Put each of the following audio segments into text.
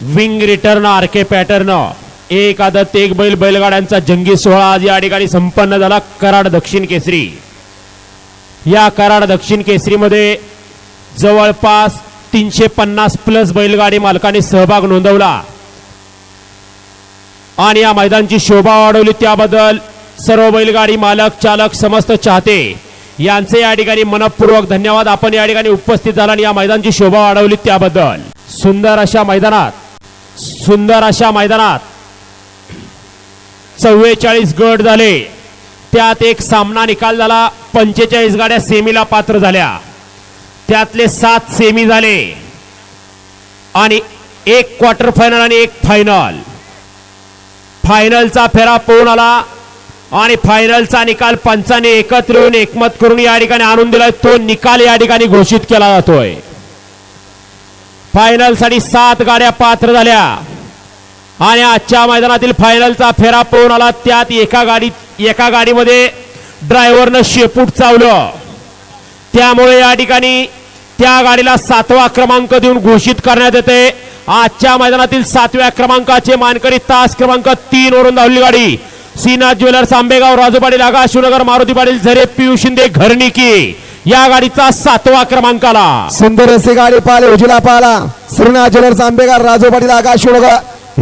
Wing return RK pattern एक आदत एक बैल बैलगाड्यांचा जंगी सोहळा आज या ठिकाणी संपन्न झाला. कराड दक्षिण केसरी. या कराड दक्षिण केसरीमध्ये जवळपास तीनशे पन्नास प्लस बैलगाडी मालकाने सहभाग नोंदवला. आणि या मैदानची शोभा वाढवली. त्याबद्दल सर्व बैलगाडी मालक चालक समस्त चाहते यांचे या ठिकाणी मनपूर्वक धन्यवाद. आपण या ठिकाणी उपस्थित झाला आणि या मैदानची शोभा वाढवली त्याबद्दल. सुंदर अशा मैदानात सुंदर अशा मैदानात चव्वेचाळीस गट झाले. त्यात एक सामना निकाल झाला. पंचेचाळीस गाड्या सेमीला पात्र झाल्या. त्यातले सात सेमी झाले. आणि एक क्वार्टर फायनल आणि एक फायनल फायनलचा फेरा पोहून आला. आणि फायनलचा निकाल पंचाने एकत्र येऊन एकमत करून या ठिकाणी आणून दिलाय. तो निकाल या ठिकाणी घोषित केला जातोय. फायनलसाठी सात गाड्या पात्र झाल्या. आणि आजच्या मैदानातील फायनलचा फेरा पळून आला. त्यात एका गाडीत एका गाडीमध्ये ड्रायव्हरनं शेपूट चावलं. त्यामुळे या ठिकाणी त्या गाडीला सातवा क्रमांक देऊन घोषित करण्यात येते. आजच्या मैदानातील सातव्या क्रमांकाचे मानकरी तास क्रमांक तीन वरून धावली गाडी. श्रीनाथ ज्वेलर्स आंबेगाव राजू पाटील आगा शिवनगर मारुती पाटील झरे पियू शिंदे घरणिकी. या गाडीचा सातवा क्रमांकाला. सुंदर अशी गाडी पाहिले उजला पाहला श्रीनाथ ज्वेलर्स आंबेगार राजू पाटील आकाश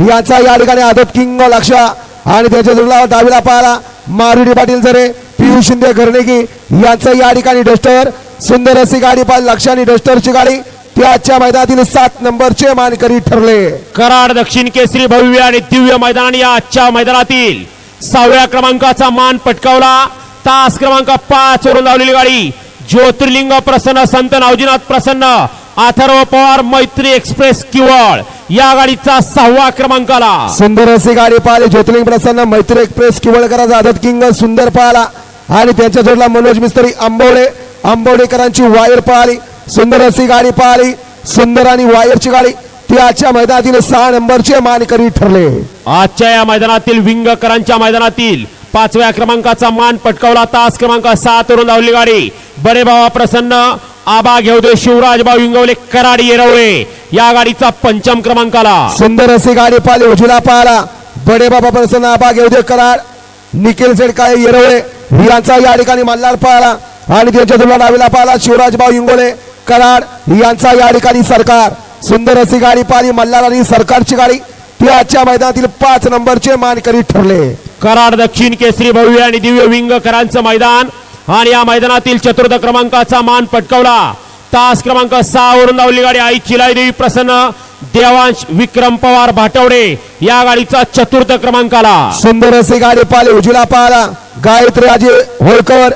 याचा या ठिकाणी आदत किंग लक्ष. आणि त्याच्या जुळला डावीला पाहला मारुती पाटील जरे पियुष शिंदे घरनेगी. यांचा या ठिकाणी डस्टर. सुंदर अशी गाडी पाहिली लक्ष आणि डस्टरची गाडी. त्याच्या मैदानातील सात नंबरचे मानकरी ठरले. कराड दक्षिण केसरी भव्य आणि दिव्य मैदानाने या आजच्या मैदानातील सहाव्या क्रमांकाचा मान पटकावला. तास क्रमांक पाच वरून लावलेली गाडी. ज्योतिर्लिंग प्रसन्न संत नावजीनाथ प्रसन्न अथर्व पवार मैत्री एक्सप्रेस किवळ. या गाडीचा सहावा क्रमांकाला. सुंदर अशी गाडी पाहिली ज्योतिर्लिंग प्रसन्न मैत्री एक्सप्रेस किवळकरांचा आदत किंग सुंदर पाहला. आणि त्यांच्या जोडला मनोज मिस्त्री आंबवडे आंबवडेकरांची वायर पाहिली. सुंदर अशी गाडी पाहिली सुंदर आणि वायरची गाडी. ती आजच्या मैदानातील सहा नंबरचे मानकरी ठरले. आजच्या या मैदानातील विंगकरांच्या मैदानातील पाचव्या क्रमांकाचा मान पटकावला. तास क्रमांक सात वरून लावली गाडी. बडे बाबा प्रसन्न. आबा घेवदे शिवराज भाऊ हिंगवले कराडी येरवळे या गाडीचा पंचम क्रमांकाला. सुंदर अशी गाडी पाहिली उजला पाहिला. बडे बाबा प्रसन्न. आबा घेवदे कराड. निखिल सेडकाळे येरवळे यांचा या ठिकाणी मल्हार पाहिला. आणि त्यांच्या तुला डावीला पाहिला शिवराज भाऊ इंगोले कराड. यांचा या ठिकाणी सरकार. सुंदर अशी गाडी पाहिली मल्हार आणि सरकारची गाडी. ती आजच्या मैदानातील पाच नंबरचे मानकरी ठरले. कराड दक्षिण केसरी भव्य आणि दिव्य विंगकरांचं मैदान. आणि या मैदानातील चतुर्थ क्रमांकाचा मान पटकावला. तास क्रमांक सहा वरून लावली गाडी. आई चिलाईदेवी प्रसन्न. देवांश विक्रम पवार भाटवडे या गाडीचा चतुर्थ क्रमांकाला. सुंदर अशी गाडी पाहिली उजला पाहला. गायत्री राजे होळकर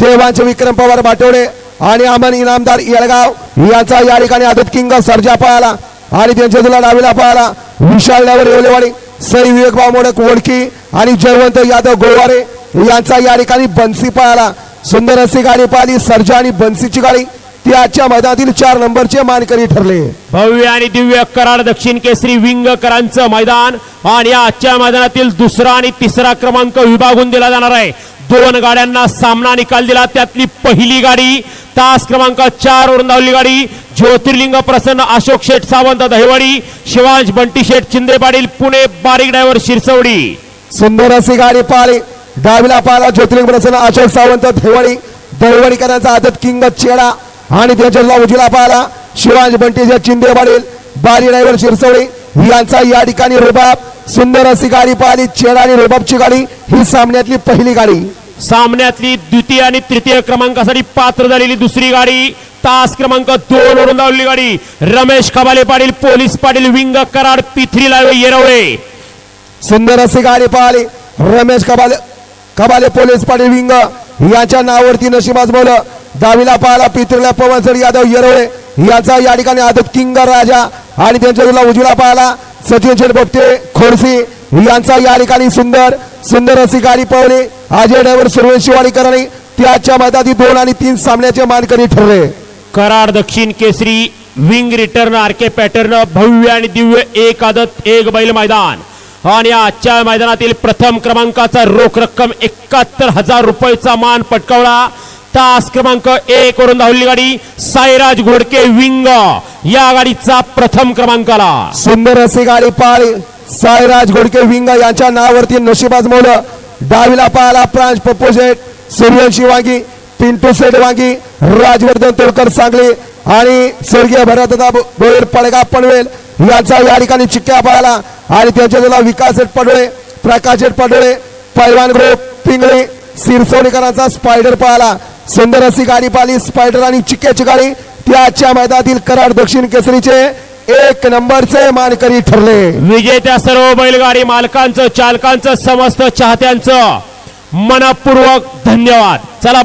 देवांचे विक्रम पवार बाटोडे आणि अमन इनामदार येळगाव यांचा या ठिकाणी आदत किंग सर्जा पाहला. आणि त्यांच्या तुला डावीला पाहला. विशाल डावर येवलेवाडी सई विवेक मोडक ओळखी आणि जयवंत यादव गोवारे यांचा या ठिकाणी बन्सी पळाला. सुंदर अशी गाडी पाहिली सर्जा आणि बन्सीची गाडी. ती आजच्या मैदानातील चार नंबरचे मानकरी ठरले. भव्य आणि दिव्य कराड दक्षिण केसरी विंगकरांचं मैदान. आणि या आजच्या मैदानातील दुसरा आणि तिसरा क्रमांक विभागून दिला जाणार आहे. दोन गाड्यांना सामना निकाल दिला. त्यातली पहिली गाडी तास क्रमांक चार वरून धावली गाडी. ज्योतिर्लिंग प्रसन्न अशोक शेठ सावंत दहिवाडी शिवांश बंटी शेठ चिंदे पाटील पुणे बारीक ड्रायव्हर शिरसवडी. सुंदर अशी गाडी पाहिली. डावीला पाहिला ज्योतिर्लिंग प्रसन्न अशोक सावंत धेवडी दहिवडीकरांचा आदत किंग चेडा. आणि त्याच्या उजीला पाहिला शिवाजी बंटीच्या चिंदे पाटील बारी ड्रायव्हर शिरसवडी. यांचा या ठिकाणी रुबाब. सुंदर अशी गाडी पाहिली चेडा आणि रुबाबची गाडी. ही सामन्यातली पहिली गाडी. सामन्यातली द्वितीय आणि तृतीय क्रमांकासाठी पात्र झालेली दुसरी गाडी. तास क्रमांक दोन वरून धावलेली गाडी. रमेश खबाले पाटील पोलीस पाटील विंग कराड पिथरी लावे येरवळे सुंदर अशी गाडी पाहिली. Ramesh Kabale Kabale police Patil wing. यांच्या नावावरती नशिबाज बोल दावीला पाहिला पितृला पवनसर यादव येरवळे याचा या ठिकाणी आदत किंग राजा आणि त्यांच्या उजवीला पाहिला. सचिन शेठ खोडसी यांचा या ठिकाणी सुंदर सुंदर अशी गाडी पावली अजय ड्रायव्हर सुरवेशिवाडीकरांनी त्याच्या मैदानी दोन आणि तीन सामन्याचे मानकरी ठरले. कराड दक्षिण केसरी विंग रिटर्न आरके पॅटर्न भव्य आणि दिव्य एक आदत एक बैल मैदान. आणि आजच्या मैदानातील प्रथम क्रमांकाचा रोख रक्कम एकाहत्तर हजार रुपयाचा मान पटकावला. तास क्रमांक एक वरून धावली गाडी साईराज घोडके विंग. या गाडीचा प्रथम क्रमांक आला सुंदर अशी गाडी पाळी साईराज घोडके विंग यांच्या नावावरती नशिबाज मोल डावीला पाहाला प्रांश पप्पू शेठ सूर्यवंशी वांगी पिंटू सेठ वांगी राजवर्धन तोडकर सांगली आणि स्वर्गीय भरतदा बोईर पडगा पनवेल यांचा या ठिकाणी चिक्क्या पाहिला आणि त्यांच्या विकास शेठ पडोळे प्रकाश शेठ पडोळे पैलवान ग्रुप पिंगळी सिरसोडीकरांचा स्पायडर पाहिला सुंदर अशी गाडी पाहिली स्पायडर आणि चिक्क्याची गाडी. त्याच्या मैदानातील कराड दक्षिण केसरीचे एक नंबरचे मानकरी ठरले. विजेत्या सर्व बैलगाडी मालकांचं चालकांचं समस्त चाहत्यांचं मनपूर्वक धन्यवाद. चला